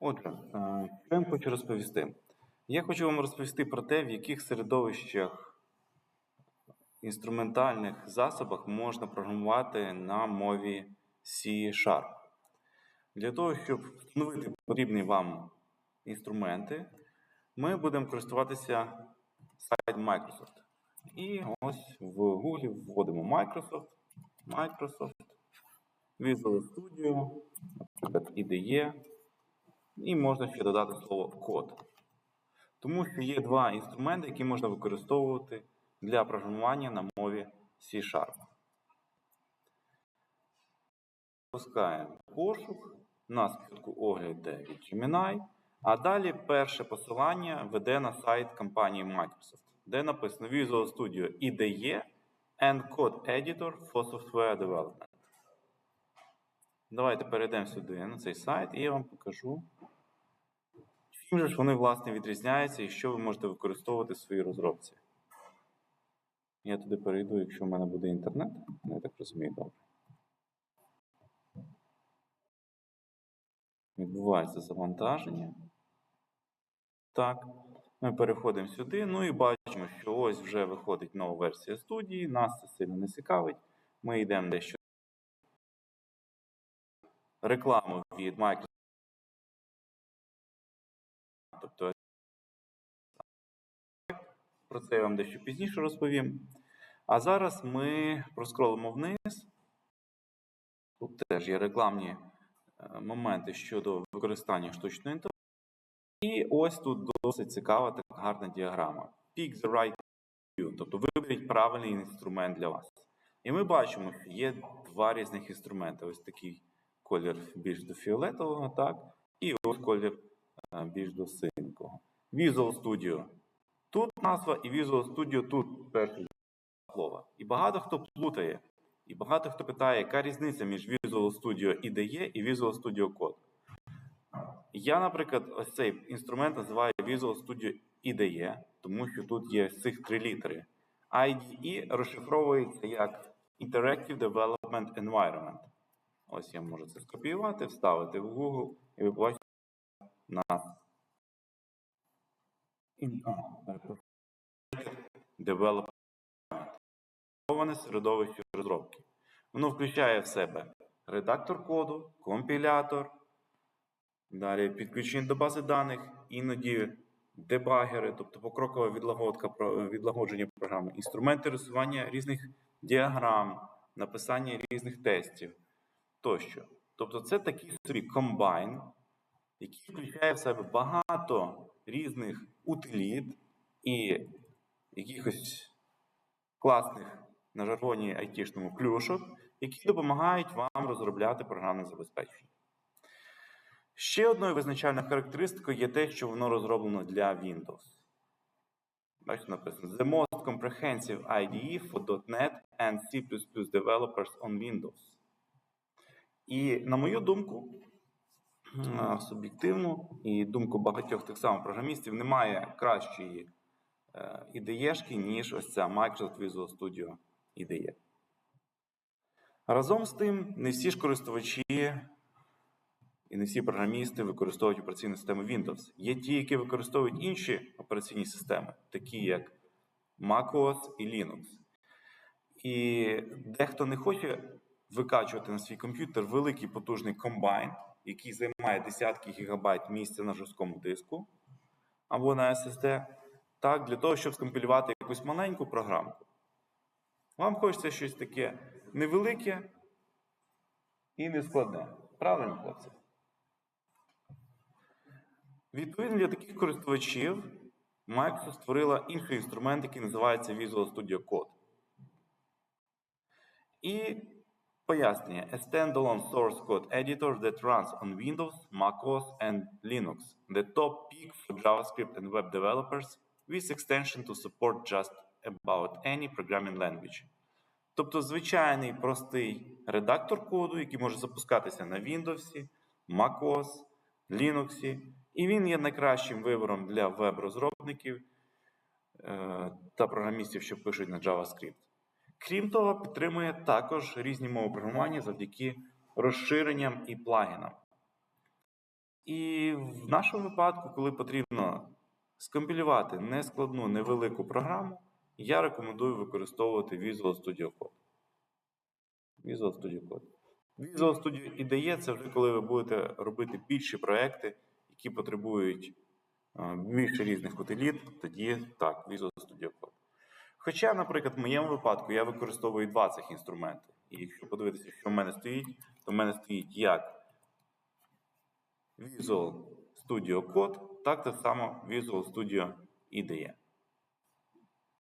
Отже, е, що я вам хочу розповісти? Я хочу вам розповісти про те, в яких середовищах інструментальних засобах можна програмувати на мові C-Sharp. Для того, щоб встановити потрібні вам інструменти, ми будемо користуватися сайтом Microsoft. І ось в Google вводимо Microsoft, Microsoft, Visual Studio, IDE, і можна ще додати слово код. Тому що є два інструменти, які можна використовувати для програмування на мові C-Sharp. Запускаємо пошук. Нас спочатку огляд від Gemini, а далі перше посилання веде на сайт компанії Microsoft, де написано Visual Studio IDE and Code Editor for Software Development. Давайте перейдемо сюди на цей сайт і я вам покажу, чим же ж вони власне відрізняються і що ви можете використовувати в своїй розробці. Я туди перейду, якщо в мене буде інтернет, Ну, я так розумію, добре. Відбувається завантаження. Так, ми переходимо сюди, ну і бачимо, що ось вже виходить нова версія студії, нас це сильно не цікавить. Ми йдемо дещо рекламу від Microsoft. Тобто про це я вам дещо пізніше розповім. А зараз ми проскролимо вниз. Тут теж є рекламні е, моменти щодо використання штучного інтелекту. І ось тут досить цікава та гарна діаграма. Pick the right view, тобто виберіть правильний інструмент для вас. І ми бачимо, що є два різних інструменти. Ось такий колір більш до фіолетового, так, і ось колір більш до. Visual Studio. Тут назва і Visual Studio тут перше слово. І багато хто плутає, і багато хто питає, яка різниця між Visual Studio IDE і Visual Studio Code. Я, наприклад, ось цей інструмент називаю Visual Studio IDE, тому що тут є цих три літери. IDE розшифровується як Interactive Development Environment. Ось я можу це скопіювати, вставити в Google, і ви побачите на Development середовище розробки. Воно включає в себе редактор коду, компілятор, далі підключення до бази даних, іноді дебагери, тобто покрокова відлагодка, відлагодження програми, інструменти рисування різних діаграм, написання різних тестів тощо. Тобто це такий собі комбайн, який включає в себе багато різних утиліт і якихось класних на жаргоні айтішному плюшок, які допомагають вам розробляти програмне забезпечення. Ще одною визначальною характеристикою є те, що воно розроблено для Windows. Бачите, написано: The most comprehensive IDE for .NET and C developers on Windows. І, на мою думку, суб'єктивну і думку багатьох тих самих програмістів, немає кращої ідеєшки, ніж ось ця Microsoft Visual Studio IDE. Разом з тим, не всі ж користувачі і не всі програмісти використовують операційну систему Windows. Є ті, які використовують інші операційні системи, такі як macOS і Linux. І дехто не хоче викачувати на свій комп'ютер великий потужний комбайн, який займає десятки гігабайт місця на жорсткому диску або на SSD, так, для того, щоб скомпілювати якусь маленьку програмку. Вам хочеться щось таке невелике і нескладне. Правильно, хлопці? Відповідно для таких користувачів, Microsoft створила інший інструмент, який називається Visual Studio Code. І пояснення: A standalone source code editor that runs on Windows, macOS and Linux. The top pick for JavaScript and web developers with extension to support just about any programming language. Тобто звичайний простий редактор коду, який може запускатися на Windows, macOS, Linux, і він є найкращим вибором для веб-розробників е та програмістів, що пишуть на JavaScript. Крім того, підтримує також різні мови програмування завдяки розширенням і плагінам. І в нашому випадку, коли потрібно скомпілювати нескладну, невелику програму, я рекомендую використовувати Visual Studio Code. Visual Studio Code. Visual Studio IDE – це вже коли ви будете робити більші проекти, які потребують е, більше різних утиліт, тоді так, Visual Studio Code. Хоча, наприклад, в моєму випадку я використовую два цих інструменти. І якщо подивитися, що в мене стоїть, то в мене стоїть як Visual Studio Code, так само Visual Studio IDE.